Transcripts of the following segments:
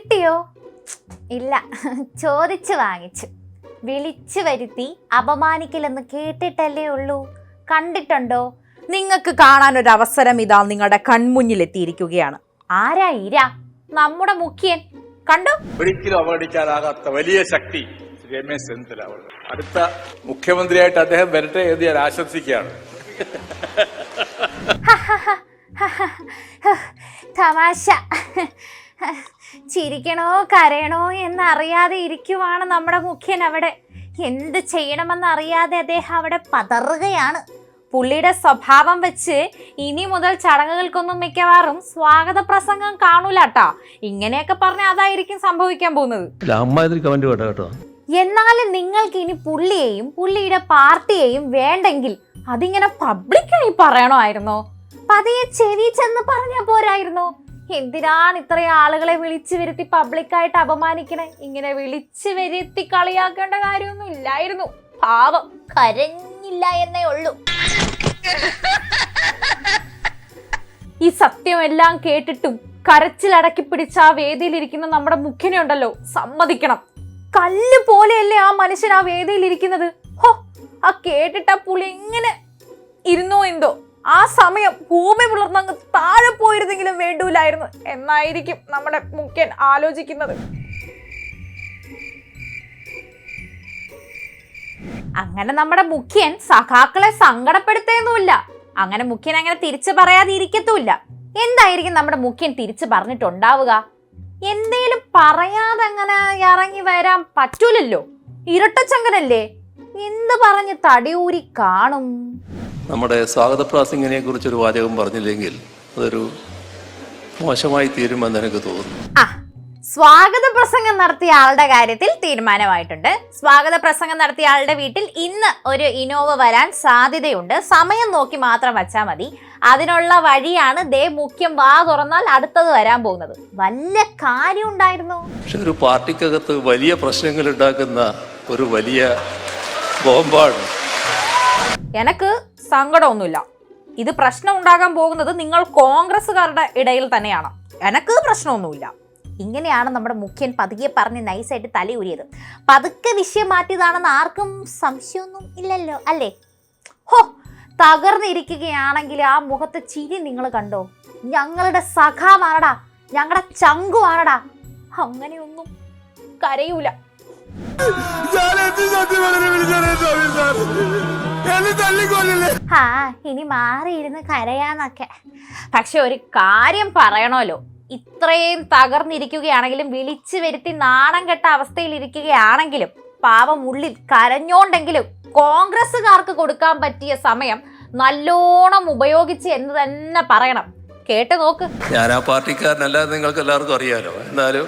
കിട്ടിയോ? ഇല്ല ചോദിച്ചു വാങ്ങിച്ചു. വിളിച്ചു വരുത്തി അപമാനിക്കലെന്ന് കേട്ടിട്ടല്ലേ ഉള്ളൂ. കണ്ടിട്ടുണ്ടോ? നിങ്ങൾക്ക് കാണാൻ ഒരു അവസരം ഇതാ നിങ്ങളുടെ കൺമുന്നിൽ എത്തിയിരിക്കുകയാണ് ആരാ ഇര? നമ്മുടെ മുഖ്യൻ. കണ്ടോ? ഒരിക്കലും അവഗണിക്കാനാകാത്ത വലിയ ശക്തി രമേശ് ചെന്നിത്തല അടുത്ത മുഖ്യമന്ത്രിയായിട്ട് അദ്ദേഹം വരട്ടെ എന്ന് ഞാൻ ആശംസിക്കുകയാണ്. തമാശ. ചിരിക്കണോ കരയണോ എന്നറിയാതെ ഇരിക്കുവാണ് നമ്മുടെ മുഖ്യൻ അവിടെ. എന്ത് ചെയ്യണമെന്ന് അറിയാതെ അദ്ദേഹം അവിടെ പതറുകയാണ്. പുള്ളിയുടെ സ്വഭാവം വെച്ച് ഇനി മുതൽ ചടങ്ങുകൾക്കൊന്നും മിക്കവാറും സ്വാഗത പ്രസംഗം കാണൂലാട്ടാ ഇങ്ങനെയൊക്കെ പറഞ്ഞ അതായിരിക്കും സംഭവിക്കാൻ പോകുന്നത്. എന്നാലും നിങ്ങൾക്ക് ഇനി പുള്ളിയെയും പുള്ളിയുടെ പാർട്ടിയെയും വേണ്ടെങ്കിൽ അതിങ്ങനെ പബ്ലിക്കായി പറയണമായിരുന്നോ? പതിയെ ചെവി ചെന്ന് പറഞ്ഞ പോരായിരുന്നോ? എന്തിനാണ് ഇത്രയും ആളുകളെ വിളിച്ചു വരുത്തി പബ്ലിക്കായിട്ട് അപമാനിക്കണേ? ഇങ്ങനെ വിളിച്ചു വരുത്തി കളിയാക്കേണ്ട കാര്യമൊന്നും ഇല്ലായിരുന്നു. പാവം. കരഞ്ഞില്ല എന്നേ ഉള്ളൂ. ഈ സത്യമെല്ലാം കേട്ടിട്ടും കരച്ചിലടക്കി പിടിച്ച ആ വേദിയിലിരിക്കുന്ന നമ്മുടെ മുഖ്യനെ ഉണ്ടല്ലോ സമ്മതിക്കണം. കല്ല് പോലെയല്ലേ ആ മനുഷ്യൻ ആ വേദിയിൽ ഇരിക്കുന്നത് ഹോ ആ കേട്ടിട്ട് പുളി എങ്ങനെ ആ സമയം ഭൂമി പുലർന്നങ്ങ് താഴെ പോയിരുന്നെങ്കിലും വേണ്ടൂലായിരുന്നു. എന്നായിരിക്കും നമ്മുടെ മുഖ്യൻ ആലോചിക്കുന്നത്. അങ്ങനെ നമ്മുടെ മുഖ്യൻ സഖാക്കളെ സങ്കടപ്പെടുത്തേന്നുമില്ല അങ്ങനെ മുഖ്യൻ അങ്ങനെ തിരിച്ചു പറയാതെ ഇരിക്കത്തുമില്ല എന്തായിരിക്കും നമ്മുടെ മുഖ്യൻ തിരിച്ചു പറഞ്ഞിട്ടുണ്ടാവുക? എന്തേലും പറയാതെ അങ്ങനെ ഇറങ്ങി വരാൻ പറ്റൂലല്ലോ. ഇരട്ടച്ചങ്കനല്ലേ എന്ത് പറഞ്ഞ് തടിയൂരി കാണും? നമ്മുടെ സ്വാഗത പ്രാസിംഗിനെ കുറിച്ചൊരു വാചകം പറഞ്ഞില്ലെങ്കിൽ അതൊരു മോശമായി തീരുമെന്ന് എനിക്ക് തോന്നുന്നു. ആ സ്വാഗത പ്രസംഗം നടത്തിയ ആളുടെ കാര്യത്തിൽ തീരുമാനമായിട്ടുണ്ട്. സ്വാഗത പ്രസംഗം നടത്തിയ ആളുടെ വീട്ടിൽ ഇന്ന് ഒരു ഇനോവ വരാൻ സാധ്യതയുണ്ട്. സമയം നോക്കി മാത്രം വച്ചാൽ മതി. അതിനുള്ള വഴിയാണ് ദേ മുഖ്യം വാ തുറന്നാൽ അടുത്തത് വരാൻ പോകുന്നത്. വല്ല കാര്യം ഉണ്ടായിരുന്നു? പക്ഷെ ഒരു പാർട്ടിക്കകത്ത് വലിയ പ്രശ്നങ്ങൾ ഉണ്ടാക്കുന്ന ഒരു വലിയ ബോംബാണ്. എനക്ക് സങ്കടമൊന്നുമില്ല. ഇത് പ്രശ്നം ഉണ്ടാകാൻ പോകുന്നത് നിങ്ങൾ കോൺഗ്രസ്സുകാരുടെ ഇടയിൽ തന്നെയാണ്. എനക്ക് പ്രശ്നമൊന്നുമില്ല. ഇങ്ങനെയാണ് നമ്മുടെ മുഖ്യൻ പതുക്കെ പറഞ്ഞ് നൈസായിട്ട് തലയൂരിയത് പതുക്കെ വിഷയം മാറ്റിയതാണെന്ന് ആർക്കും സംശയമൊന്നും ഇല്ലല്ലോ അല്ലേ? ഹോ തകർന്നിരിക്കുകയാണെങ്കിൽ ആ മുഖത്തെ ചിരി നിങ്ങൾ കണ്ടോ? ഞങ്ങളുടെ സഖാമാണടാ ഞങ്ങളുടെ ചങ്കുമാണടാ അങ്ങനെയൊന്നും കരയൂല. ആ ഇനി മാറിയിരുന്ന് കരയാന്നൊക്കെ. പക്ഷെ ഒരു കാര്യം പറയണമല്ലോ ഇത്രയും തകർന്നിരിക്കുകയാണെങ്കിലും വിളിച്ചു വരുത്തി നാണം കെട്ട അവസ്ഥയിൽ ഇരിക്കുകയാണെങ്കിലും പാവം ഉള്ളിൽ കരഞ്ഞോണ്ടെങ്കിലും കോൺഗ്രസ്സുകാർക്ക് കൊടുക്കാൻ പറ്റിയ സമയം നല്ലോണം ഉപയോഗിച്ച് എന്ന് തന്നെ പറയണം. കേട്ട് നോക്ക്. ഞാൻ ആ പാർട്ടിക്കാരനല്ല നിങ്ങൾക്ക് എല്ലാവർക്കും അറിയാലോ. എന്നാലും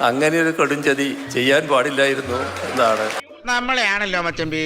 അങ്ങനെ ഒരു കൊടുംചതി ചെയ്യാൻ പാടില്ലായിരുന്നു എന്നാണ്. നമ്മളെയാണല്ലോ മച്ചമ്പി.